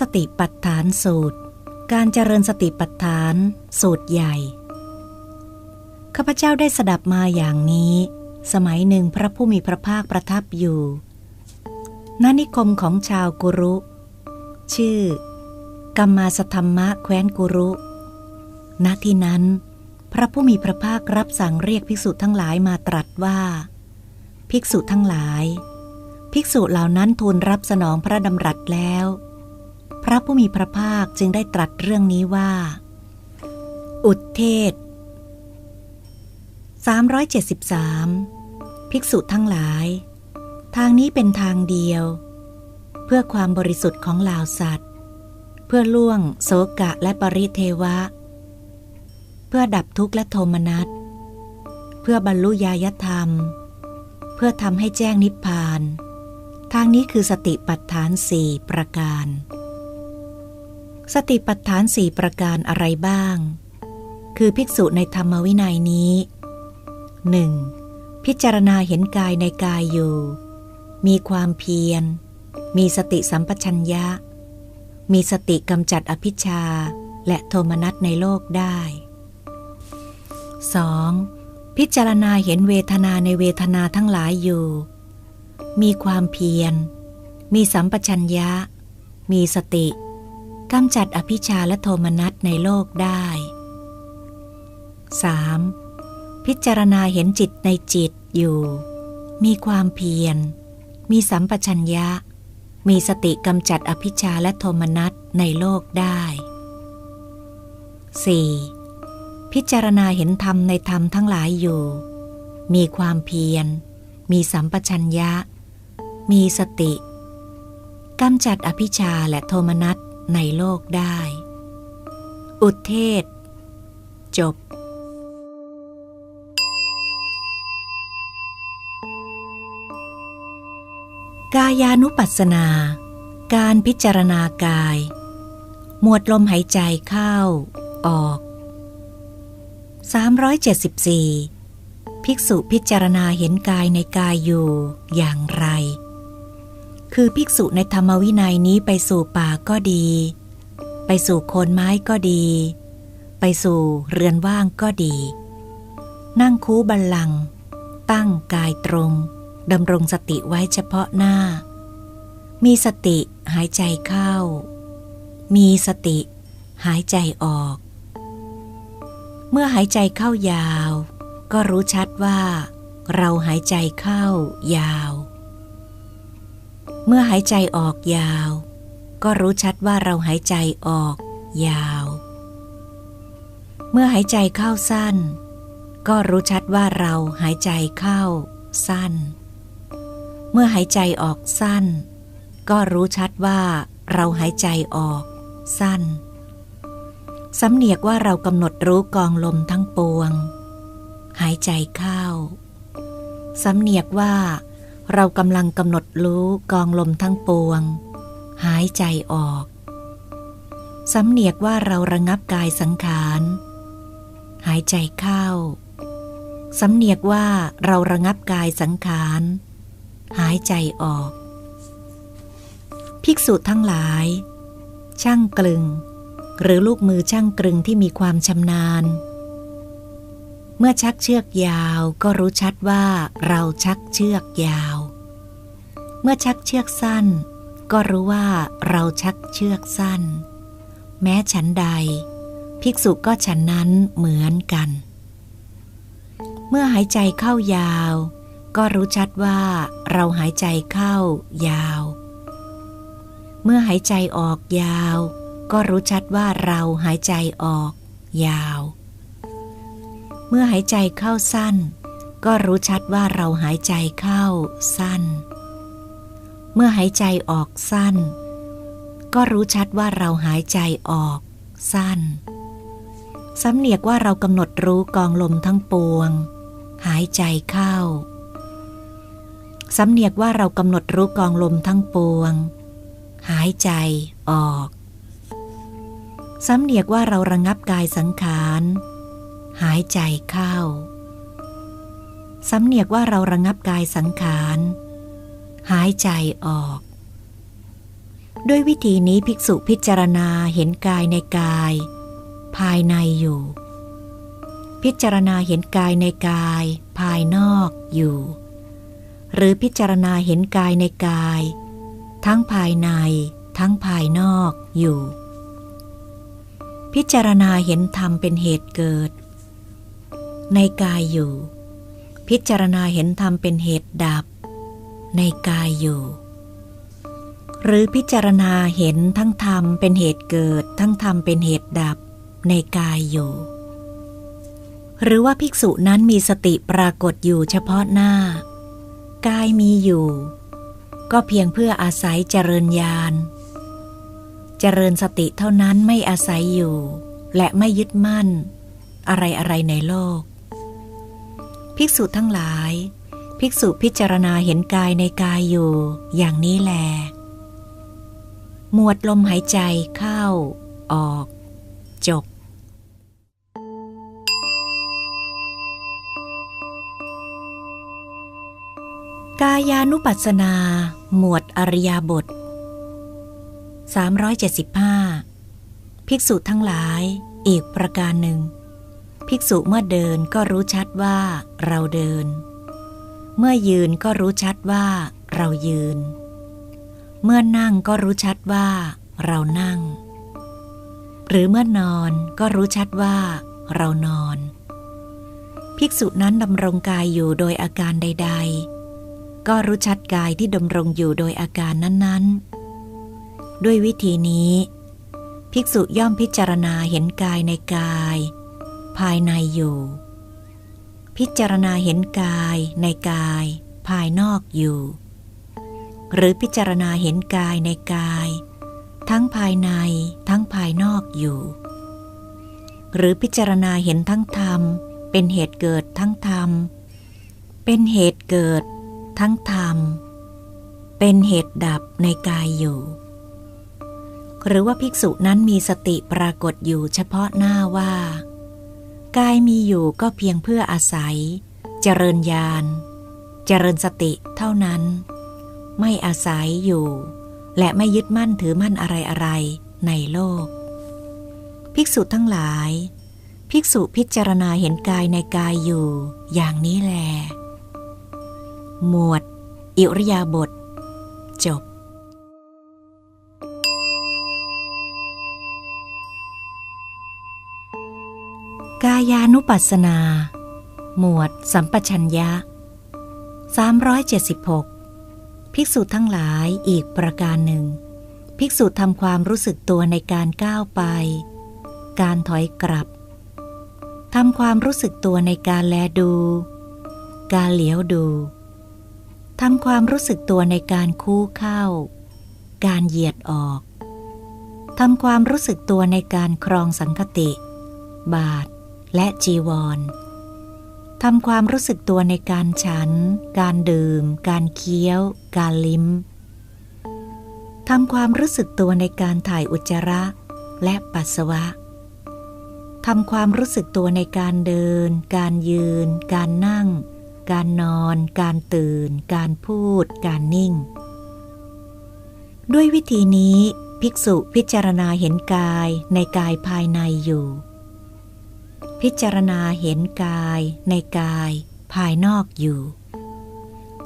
สติปัฏฐานสูตร การเจริญสติปัฏฐานสูตรใหญ่ ข้าพเจ้าได้สดับมาอย่างนี้ สมัยหนึ่งพระผู้มีพระภาคประทับอยู่ณนิคมของชาวกุรุ ชื่อ กัมมาสธรรมะแคว้นกุรุ ณที่นั้น พระผู้มีพระภาครับสั่งเรียกภิกษุทั้งหลายมาตรัสว่า ภิกษุทั้งหลาย ภิกษุเหล่านั้นทูลรับสนองพระดำรัสแล้ว พระผู้มีพระภาคจึงได้ตรัสเรื่องนี้ว่า อุทเทศ 373 ภิกษุทั้งหลาย ทางนี้เป็นทางเดียว เพื่อความบริสุทธิ์ของเหล่าสัตว์ เพื่อล่วงโสกะและปริเทวะ เพื่อดับทุกข์และโทมนัส เพื่อบรรลุญายธรรม เพื่อทำให้แจ้งนิพพาน ทางนี้คือสติปัฏฐานสี่ประการ สติปัฏฐานสี่ประการอะไรบ้าง คือภิกษุในธรรมวินัยนี้ 1. พิจารณาเห็นกายในกายอยู่ มีความเพียร มีสติสัมปชัญญะ มีสติกำจัดอภิชาและโทมนัสในโลกได้ 2. พิจารณาเห็นเวทนาในเวทนาทั้งหลายอยู่ มีความเพียร มีสัมปชัญญะ มีสติ กำจัดอภิชาและโทมนัสในโลกได้ 3. พิจารณาเห็นจิตในจิตอยู่ มีความเพียร มีสัมปชัญญะ มีสติกำจัดอภิชาและโทมนัสในโลกได้ 4. พิจารณาเห็นธรรมในธรรมทั้งหลายอยู่ มีความเพียร มีสัมปชัญญะ มีสติกำจัดอภิชาและโทมนัส ในโลกได้ อุทเทศ จบกายานุปัสสนา การพิจารณากาย หมวดลมหายใจเข้า ออก 374 ภิกษุพิจารณาเห็นกายในกายอยู่อย่างไร คือภิกษุในธรรมวินัยนี้ไปสู่ป่าก็ดี ไปสู่โคนไม้ก็ดี ไปสู่เรือนว่างก็ดี นั่งคูบัลลัง ตั้งกายตรงดำรงสติไว้เฉพาะหน้า มีสติหายใจเข้า มีสติหายใจออก เมื่อหายใจเข้ายาว ก็รู้ชัดว่า เราหายใจเข้ายาว เมื่อหายใจออกยาว ก็รู้ชัดว่าเราหายใจออกยาว เมื่อหายใจเข้าสั้น ก็รู้ชัดว่าเราหายใจเข้าสั้น เมื่อหายใจออกสั้น ก็รู้ชัดว่าเราหายใจออกสั้น สำเนียกว่าเรากำหนดรู้กองลมทั้งปวง หายใจเข้า สำเนียกว่า เรากำลังกำหนดรู้กองลมทั้งปวง หายใจออกสำเนียกว่าเราระงับกายสังขาร หายใจเข้าสำเนียกว่าเราระงับกายสังขาร หายใจออก ภิกษุทั้งหลาย ช่างกลึง หรือลูกมือช่างกลึงที่มีความชำนาญ เมื่อชักเชือกยาวก็รู้ชัดว่าเราชักเชือกยาว เมื่อชักเชือกสั้น ก็รู้ว่าเราชักเชือกสั้น แม้ฉันใด ภิกษุก็ฉันนั้นเหมือนกัน เมื่อหายใจเข้ายาว ก็รู้ชัดว่าเราหายใจเข้ายาว เมื่อหายใจออกยาว ก็รู้ชัดว่าเราหายใจออกยาว เมื่อหายใจเข้าสั้น ก็รู้ชัดว่าเราหายใจเข้าสั้น เมื่อหายใจออกสั้น ก็รู้ชัดว่าเราหายใจออกสั้นสำเนียกว่าเรากำหนดรู้กองลมทั้งปวง หายใจเข้าสำเนียกว่าเรากำหนดรู้กองลมทั้งปวง หายใจออกสำเนียกว่าเราระงับกายสังขาร หายใจเข้า สำเนียกว่าเราระงับกายสังขาร หายใจออก ด้วยวิธีนี้ภิกษุพิจารณาเห็นกายในกาย ภายในอยู่ พิจารณาเห็นกายในกาย ภายนอกอยู่ หรือพิจารณาเห็นกายในกาย ทั้งภายใน ทั้งภายนอกอยู่พิจารณาเห็นธรรมเป็นเหตุเกิด ในกายอยู่ พิจารณาเห็นธรรมเป็นเหตุดับ ในกายอยู่ หรือพิจารณาเห็นทั้งธรรมเป็นเหตุเกิด ทั้งธรรมเป็นเหตุดับ ในกายอยู่ หรือว่าภิกษุนั้นมีสติปรากฏอยู่เฉพาะหน้า กายมีอยู่ ก็เพียงเพื่ออาศัยเจริญญาณเจริญสติเท่านั้นไม่อาศัยอยู่ และไม่ยึดมั่น อะไรอะไรในโลก ภิกษุทั้งหลาย ภิกษุพิจารณาเห็นกายในกายอยู่ อย่างนี้แล หมวดลมหายใจเข้า ออก จบ กายานุปัสสนา หมวดอริยบท 375 ภิกษุทั้งหลาย อีกประการหนึ่ง ภิกษุเมื่อเดินก็รู้ชัดว่าเราเดิน เมื่อยืนก็รู้ชัดว่าเรายืน เมื่อนั่งก็รู้ชัดว่าเรานั่ง หรือเมื่อนอนก็รู้ชัดว่าเรานอน ภิกษุนั้นดำรงกายอยู่โดยอาการใด ๆ ก็รู้ชัดกายที่ดำรงอยู่โดยอาการนั้นๆ ด้วยวิธีนี้ ภิกษุย่อมพิจารณาเห็นกายในกาย ภายในอยู่ พิจารณาเห็นกายในกาย ภายนอกอยู่ หรือพิจารณาเห็นกายในกาย ทั้งภายในทั้งภายนอกอยู่ หรือพิจารณาเห็นทั้งธรรม เป็นเหตุเกิดทั้งธรรม เป็นเหตุเกิด ทั้งธรรม เป็นเหตุดับในกายอยู่หรือว่าภิกษุนั้นมีสติปรากฏอยู่เฉพาะหน้าว่า กายมีอยู่ก็เพียงเพื่ออาศัย เจริญญาณ เจริญสติเท่านั้น ไม่อาศัยอยู่ และไม่ยึดมั่นถือมั่นอะไรอะไรในโลก ภิกษุทั้งหลาย ภิกษุพิจารณาเห็นกายในกายอยู่ อย่างนี้แล หมวด อิริยาบถจบ กายานุปัสสนา หมวด สัมปชัญญะ 376 ภิกษุทั้งหลายอีกประการหนึ่ง ภิกษุทำความรู้สึกตัวในการก้าวไป การถอยกลับทำความรู้สึกตัวในการแลดู การเหลียวดูทำความรู้สึกตัวในการคู่เข้า การเหยียดออก ทำความรู้สึกตัวในการครองสังคติ บาท และจีวรทำความรู้สึกตัวในการฉัน การดื่ม การเคี้ยว การลิ้ม ทำความรู้สึกตัวในการถ่ายอุจจาระและปัสสาวะ ทำความรู้สึกตัวในการเดิน การยืน การนั่ง การนอน การตื่น การพูด การนิ่ง ด้วยวิธีนี้ภิกษุพิจารณาเห็นกายในกายภายในอยู่ พิจารณาเห็นกายในกาย ภายนอกอยู่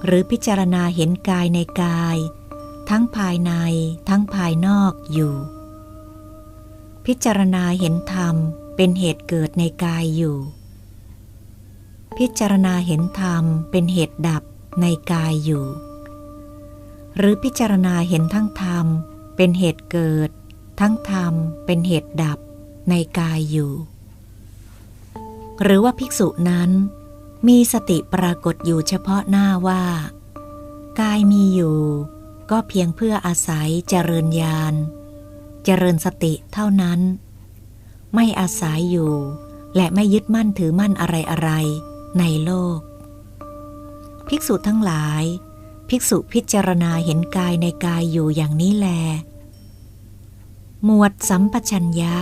หรือพิจารณาเห็นกายในกาย ทั้งภายในทั้งภายนอกอยู่ พิจารณาเห็นธรรมเป็นเหตุเกิดในกายอยู่ พิจารณาเห็นธรรมเป็นเหตุดับในกายอยู่ หรือพิจารณาเห็นทั้งธรรมเป็นเหตุเกิด ทั้งธรรมเป็นเหตุดับในกายอยู่ หรือว่าภิกษุนั้น มีสติปรากฏอยู่เฉพาะหน้าว่า กายมีอยู่ ก็เพียงเพื่ออาศัยเจริญญาณ เจริญสติเท่านั้น ไม่อาศัยอยู่ และไม่ยึดมั่นถือมั่นอะไรอะไรในโลก ภิกษุทั้งหลาย ภิกษุพิจารณาเห็นกายในกายอยู่อย่างนี้แล หมวดสัมปชัญญะ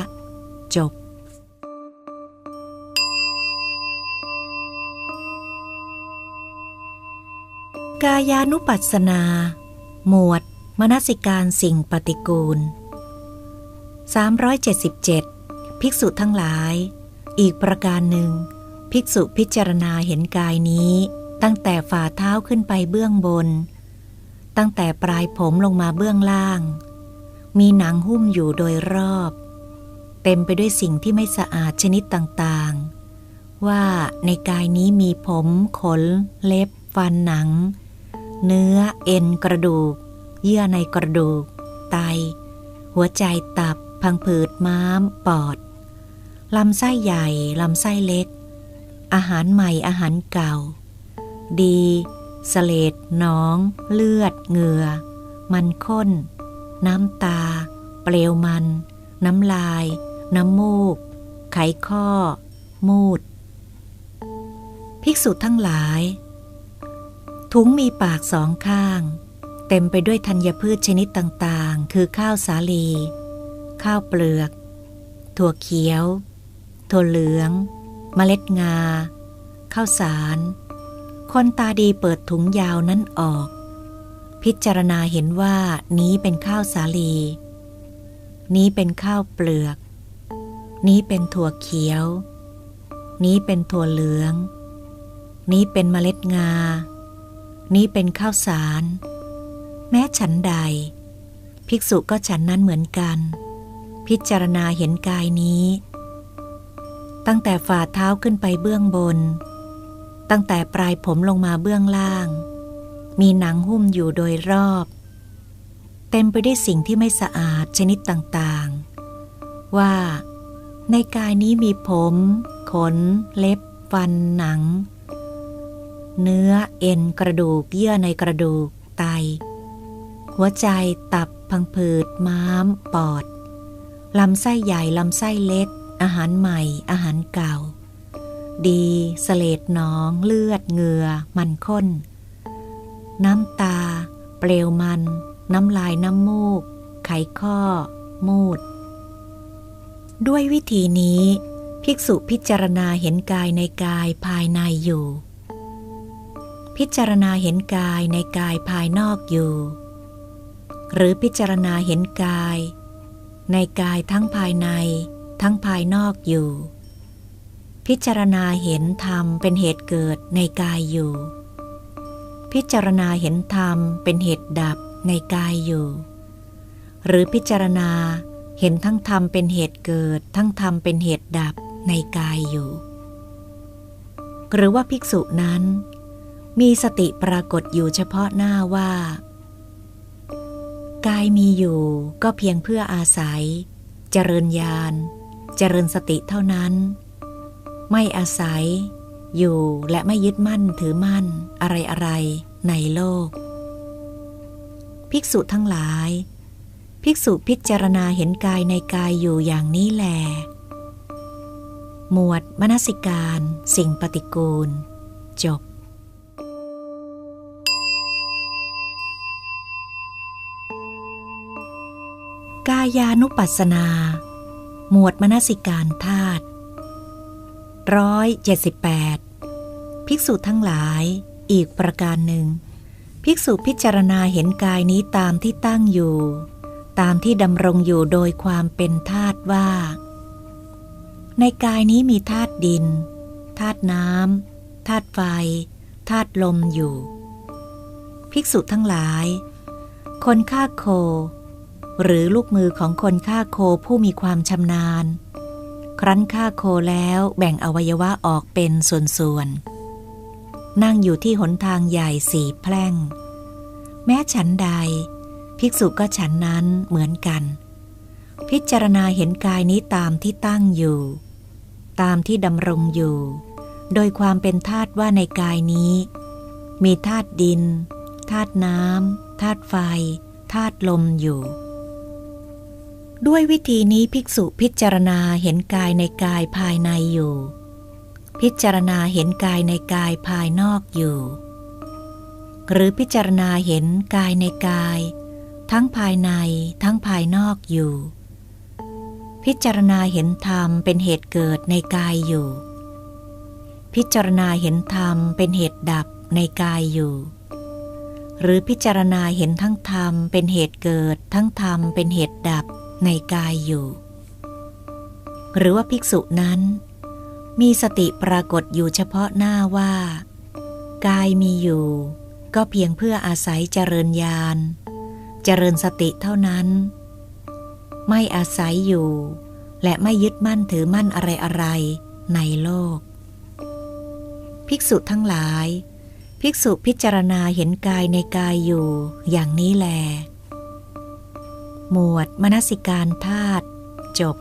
กายานุปัสสนา หมวด มนสิการสิ่งปฏิกูล 377 ภิกษุทั้งหลาย อีกประการหนึ่ง ภิกษุพิจารณาเห็นกายนี้ ตั้งแต่ฝ่าเท้าขึ้นไปเบื้องบน ตั้งแต่ปลายผมลงมาเบื้องล่าง มีหนังหุ้มอยู่โดยรอบ เต็มไปด้วยสิ่งที่ไม่สะอาดชนิดต่างๆ ว่าในกายนี้มีผม ขน เล็บฟันหนัง เนื้อเอ็นกระดูก เยื่อในกระดูก ไต หัวใจตับ พังผืดม้าม ปอด ลำไส้ใหญ่ ลำไส้เล็ก อาหารใหม่อาหารเก่า ดีสเลดหนอง เลือด เหงื่อ มันข้น น้ำตา เปลวมัน น้ำลาย น้ำมูก ไขข้อ มูด ภิกษุทั้งหลาย ถุงมีปากสองข้าง เต็มไปด้วยธัญพืชชนิดต่างๆ คือข้าวสาลี ข้าวเปลือก ถั่วเขียว ถั่วเหลือง เมล็ดงา ข้าวสาร คนตาดีเปิดถุงยาวนั้นออก พิจารณาเห็นว่านี้เป็นข้าวสาลี นี้เป็นข้าวเปลือก นี้เป็นถั่วเขียว นี้เป็นถั่วเหลือง นี้เป็นเมล็ดงา นี้เป็นข้าวสาร แม้ฉันใด ภิกษุก็ฉันนั้นเหมือนกัน พิจารณาเห็นกายนี้ ตั้งแต่ฝ่าเท้าขึ้นไปเบื้องบน ตั้งแต่ปลายผมลงมาเบื้องล่าง มีหนังหุ้มอยู่โดยรอบ เต็มไปด้วยสิ่งที่ไม่สะอาดชนิดต่างๆ ว่าในกายนี้มีผม ขน เล็บ ฟัน หนัง เนื้อเอ็นกระดูกเยื่อในกระดูกไต หัวใจตับพังผืดม้าม ปอด ลำไส้ใหญ่ ลำไส้เล็ก อาหารใหม่ อาหารเก่า ดีสเลดหนอง เลือดเหงื่อ มันข้น น้ำตา เปลวมัน น้ำลายน้ำมูก ไขข้อ มูด ด้วยวิธีนี้ ภิกษุพิจารณาเห็นกายในกายภายในอยู่ พิจารณาเห็นกายในกายภายนอกอยู่ หรือพิจารณาเห็นกาย ในกายทั้งภายใน ทั้งภายนอกอยู่ พิจารณาเห็นธรรมเป็นเหตุเกิดในกายอยู่ พิจารณาเห็นธรรมเป็นเหตุดับในกายอยู่ หรือพิจารณาเห็นทั้งธรรมเป็นเหตุเกิด ทั้งธรรมเป็นเหตุดับในกายอยู่ หรือว่าภิกษุนั้น มีสติปรากฏอยู่เฉพาะหน้าว่า กายมีอยู่ก็เพียงเพื่ออาศัย เจริญญาณ เจริญสติเท่านั้น ไม่อาศัย อยู่และไม่ยึดมั่นถือมั่นอะไรอะไรในโลก ภิกษุทั้งหลาย ภิกษุพิจารณาเห็นกายในกายอยู่อย่างนี้แลหมวดมนสิการ สิ่งปฏิกูล จบายานุปัสสนา หมวดมนสิการธาตุร้อยเจ็ดสิบแปดภิกษุทั้งหลาย อีกประการหนึ่ง ภิกษุพิจารณาเห็นกายนี้ตามที่ตั้งอยู่ ตามที่ดำรงอยู่โดยความเป็นธาตุว่า ในกายนี้มีธาตุดิน ธาตุน้ำธาตุไฟ ธาตุลมอยู่ ภิกษุทั้งหลาย คนฆ่าโค หรือลูกมือของคนฆ่าโคผู้มีความชำนาญ ครั้นฆ่าโคแล้วแบ่งอวัยวะออกเป็นส่วนๆ นั่งอยู่ที่หนทางใหญ่สีแพร่ง แม้ฉันใด ภิกษุก็ฉันนั้นเหมือนกัน พิจารณาเห็นกายนี้ตามที่ตั้งอยู่ ตามที่ดำรงอยู่ โดยความเป็นธาตุว่าในกายนี้ มีธาตุดินธาตุน้ำธาตุไฟธาตุลมอยู่ ด้วยวิธีนี้ภิกษุพิจารณาเห็นกายในกายภายในอยู่ พิจารณาเห็นกายในกายภายนอกอยู่ หรือพิจารณาเห็นกายในกาย ทั้งภายในทั้งภายนอกอยู่ พิจารณาเห็นธรรมเป็นเหตุเกิดในกายอยู่ พิจารณาเห็นธรรมเป็นเหตุดับในกายอยู่ หรือพิจารณาเห็นทั้งธรรมเป็นเหตุเกิดทั้งธรรมเป็นเหตุดับ ในกายอยู่ หรือว่าภิกษุนั้น มีสติปรากฏอยู่เฉพาะหน้าว่า กายมีอยู่ ก็เพียงเพื่ออาศัยเจริญญาณ เจริญสติเท่านั้น ไม่อาศัยอยู่ และไม่ยึดมั่นถือมั่นอะไรอะไรในโลก ภิกษุทั้งหลาย ภิกษุพิจารณาเห็นกายในกายอยู่ อย่างนี้แล หมวดมนสิการธาตุจบ